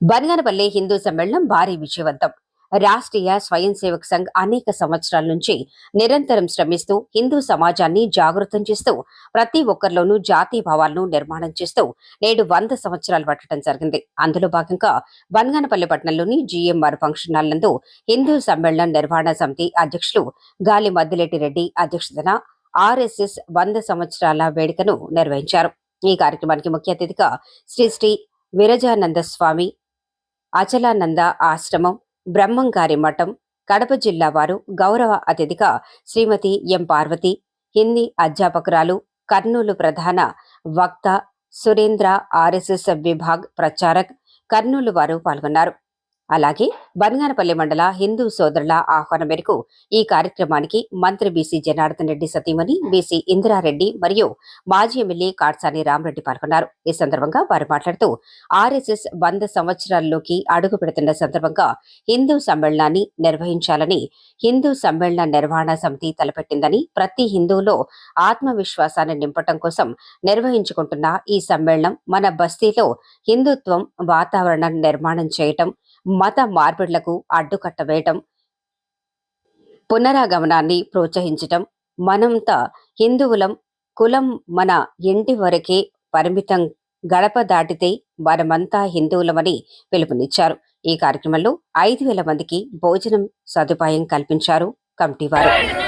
బనగానపల్లి హిందూ సమ్మేళనం భారీ విజయవంతం. రాష్ట్రీయ స్వయం సేవక్ సంఘ్ అనేక సంవత్సరాల నుంచి నిరంతరం శ్రమిస్తూ హిందూ సమాజాన్ని జాగృతం చేస్తూ ప్రతి ఒక్కరిలోనూ జాతీయ భావాలను నిర్మాణం చేస్తూ నేడు వంద సంవత్సరాలు పట్టడం జరిగింది. అందులో భాగంగా బన్గానపల్లి పట్టణంలోని జీఎంఆర్ ఫంక్షన్ హాల్ నందు హిందూ సమ్మేళనం నిర్వహణ సమితి అధ్యక్షులు గాలి మద్దిలెట్టి రెడ్డి అధ్యక్షతన ఆర్ఎస్ఎస్ వంద సంవత్సరాల వేడుకను నిర్వహించారు. ఈ కార్యక్రమానికి ముఖ్య అతిథిగా శ్రీ శ్రీ విరజానంద స్వామి అచలానంద ఆశ్రమం బ్రహ్మంగారి మఠం కడప జిల్లా వారు గౌరవ అతిథిగా శ్రీమతి ఎం పార్వతి హిందీ అధ్యాపకురాలు కర్నూలు ప్రధాన వక్త సురేంద్ర ఆర్ఎస్ఎస్ విభాగ్ ప్రచారక్ కర్నూలు వారు పాల్గొన్నారు. అలాగే బనగానపల్లి మండల హిందూ సోదరుల ఆహ్వానం మేరకు ఈ కార్యక్రమానికి మంత్రి బీసీ జనార్దన్ రెడ్డి సతీమణి బీసీ ఇందిరారెడ్డి మరియు మాజీ ఎమ్మెల్యే కాట్సాని రామరెడ్డి పాల్గొన్నారు. ఈ సందర్భంగా వారు మాట్లాడుతూ ఆర్ఎస్ఎస్ వంద సంవత్సరాల్లోకి అడుగు పెడుతున్న సందర్భంగా హిందూ సమ్మేళనాన్ని నిర్వహించాలని హిందూ సమ్మేళన నిర్వహణ సమితి తలపెట్టిందని ప్రతి హిందువులో ఆత్మవిశ్వాసాన్ని నింపటం కోసం నిర్వహించుకుంటున్న ఈ సమ్మేళనం మన బస్తీలో హిందుత్వం వాతావరణం నిర్మాణం చేయటం మత మార్పిడులకు అడ్డుకట్ట వేయటం పునరాగమనాన్ని ప్రోత్సహించటం మనంతా హిందువులం కులం మన ఇంటి వరకే పరిమితం గడప దాటితే మనమంతా హిందువులమని పిలుపునిచ్చారు. ఈ కార్యక్రమంలో ఐదు వేల మందికి భోజనం సదుపాయం కల్పించారు కమిటీ వారు.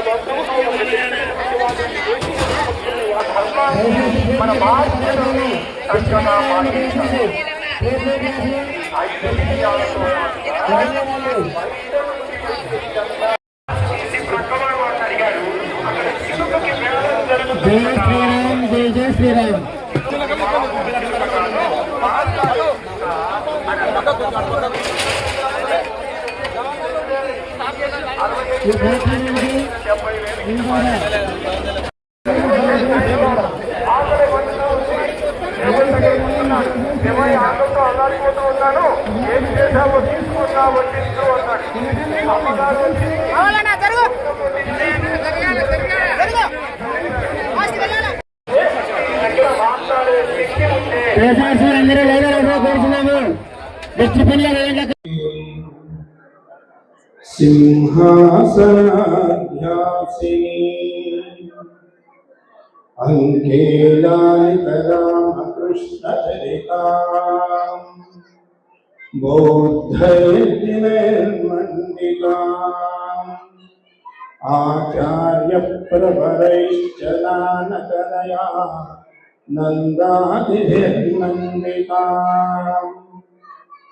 మన బంధువులు మన బాధ్యతని చక్కగా పాటించాలి ఐదు విషయాలతో ప్రక్కవాడు జయ శ్రీరామ్. అక్కడ శిశువుకి జ్ఞానం జరుగుతుంది జై శ్రీరామ్ ఈ కార్యక్రమానికి ఏమై ఆటోతో అల్లాడిపోతూ ఉన్నాను ఏం చేశావో తీసుకున్నా వడ్డించు అన్నాడు అమ్మగారు మాట్లాడే శక్తి ఉంటే అందరూ కోరుతున్నాము सिंहासनाध्यासिनी। अङ्के लालितरामकृष्णचरिता आचार्य आचार्यप्रवरैश्चलानकलया नन्दादिभिर्मण्डिका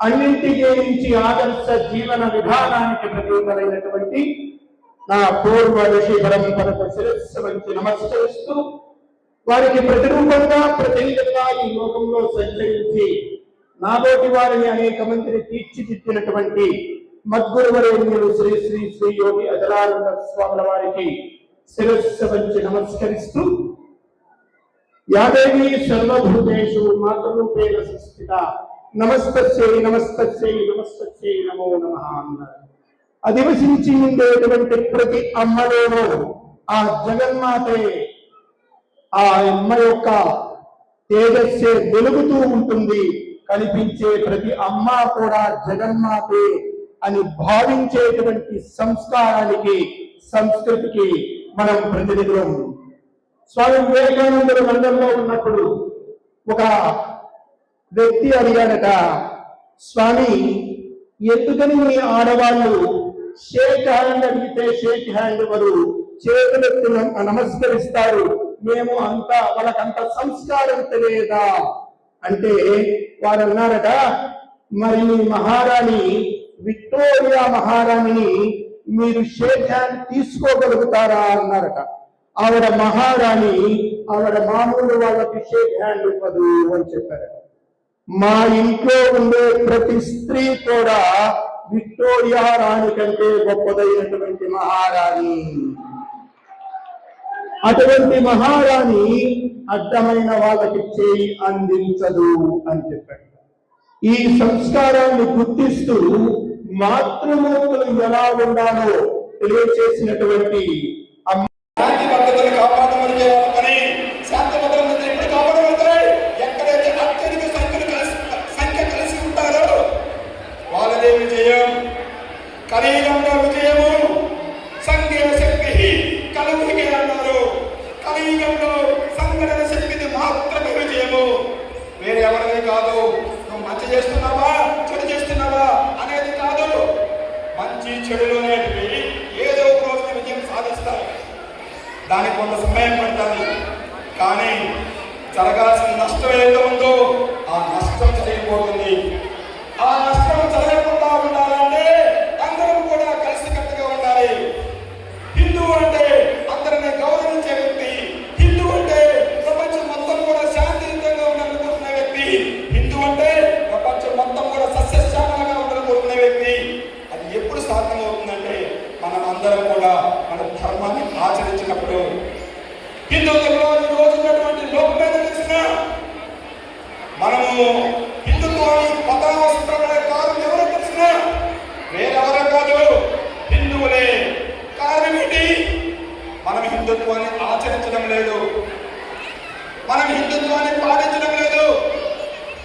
అన్నింటికే నుంచి ఆదర్శ జీవన విధానానికి ప్రతీకమైనటువంటి నా పూర్వ ఋషి పరంపరకు శిరస్సు వంచి నమస్కరిస్తూ వారికి ప్రతిరూపంగా ప్రతినిధంగా ఈ లోకంలో సంచరించి నాబోటి వారిని అనేక మందిని తీర్చిదిద్దినటువంటి మద్గురువరేణ్యులు శ్రీ శ్రీ శ్రీ యోగి అజరానంద స్వాముల వారికి శిరస్సు వంచి నమస్కరిస్తూ యాదేవి సర్వభూతేషు మాతృపేణ సంస్థిత నమస్తస్యై నమస్తస్యై నమస్తస్యై నమో నమ అన్నారు అధివసించి ఉండేటువంటి ప్రతి అమ్మలోనూ ఆ జగన్మాతే ఆ అమ్మ యొక్క తేజస్సే వెలుగుతూ ఉంటుంది. కనిపించే ప్రతి అమ్మ కూడా జగన్మాతే అని భావించేటువంటి సంస్కారానికి సంస్కృతికి మనం ప్రతినిధులం. స్వామి వివేకానందుడు మండలంలో ఉన్నప్పుడు ఒక వ్యక్తి అడిగాడట స్వామి ఎందుకని మీ ఆడవాళ్ళు షేక్ హ్యాండ్ అడిగితే షేక్ హ్యాండ్ వారు? చేతులెత్తి నమస్కరిస్తారు. మేము అంత వాళ్ళకంత సంస్కారం తెలియదా? అంటే వారు అన్నారట మరి మీ మహారాణి విక్టోరియా మహారాణిని మీరు షేక్ హ్యాండ్ తీసుకోగలుగుతారా? అన్నారట ఆవిడ మహారాణి ఆవిడ మామూలు వాళ్ళకి షేక్ హ్యాండ్ ఇవ్వదు అని చెప్పారట. మా ఇంట్లో ఉండే ప్రతి స్త్రీ కూడా విక్టోరియా రాణి కంటే గొప్పదైనటువంటి మహారాణి. అటువంటి మహారాణి అడ్డమైన వాళ్ళకి చేయి అందించదు అని చెప్పాడు. ఈ సంస్కారాన్ని గుర్తిస్తూ మాతృమూర్తులు ఎలా ఉండాలో తెలియచేసినటువంటి అమ్మ కాపాడమని చెడులు అనేటివి ఏదో ఒక రోజున విజయం సాధిస్తాయి. దానికి కొంత సమయం పడుతుంది. కానీ జరగాల్సిన నష్టం ఏదో ఉందో ఆ నష్టం జరిగిపోతుంది. ఆ నష్టం జరగకుండా ఉండాలంటే ఆచరించినప్పుడు హిందుత్వంలో ఈ రోజు ఉన్నటువంటి లోకమైన తెలిసిన మనము హిందుత్వాన్ని పదావసరమైన కారణం ఎవరు తెలిసిన వేరెవరం కాదు. హిందువులే. కారణం ఏంటి? మనం హిందుత్వాన్ని ఆచరించడం లేదు. మనం హిందుత్వాన్ని పాటించడం లేదు.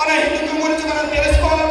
మన హిందుత్వం గురించి మనం తెలుసుకోవాలి.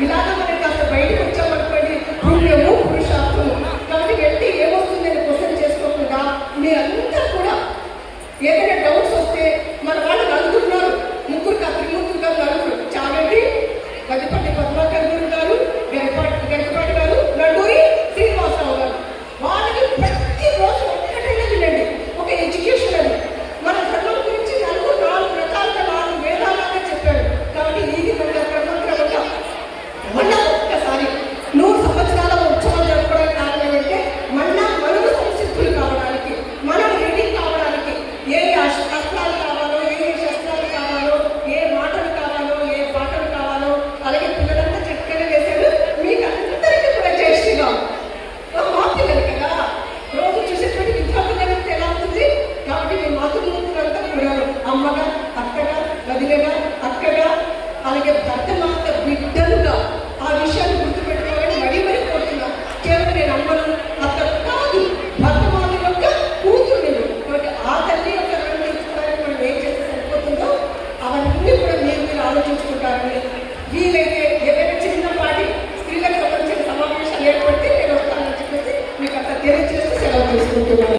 ఇలాగ మనం కాస్త బయటకు వచ్చామనుకోండి పుణ్యము పురుషార్థము కాబట్టి వెళ్ళి ఏమొస్తుందని క్వశ్చన్ చేసుకోకుండా మీరంతా కూడా ఏదైనా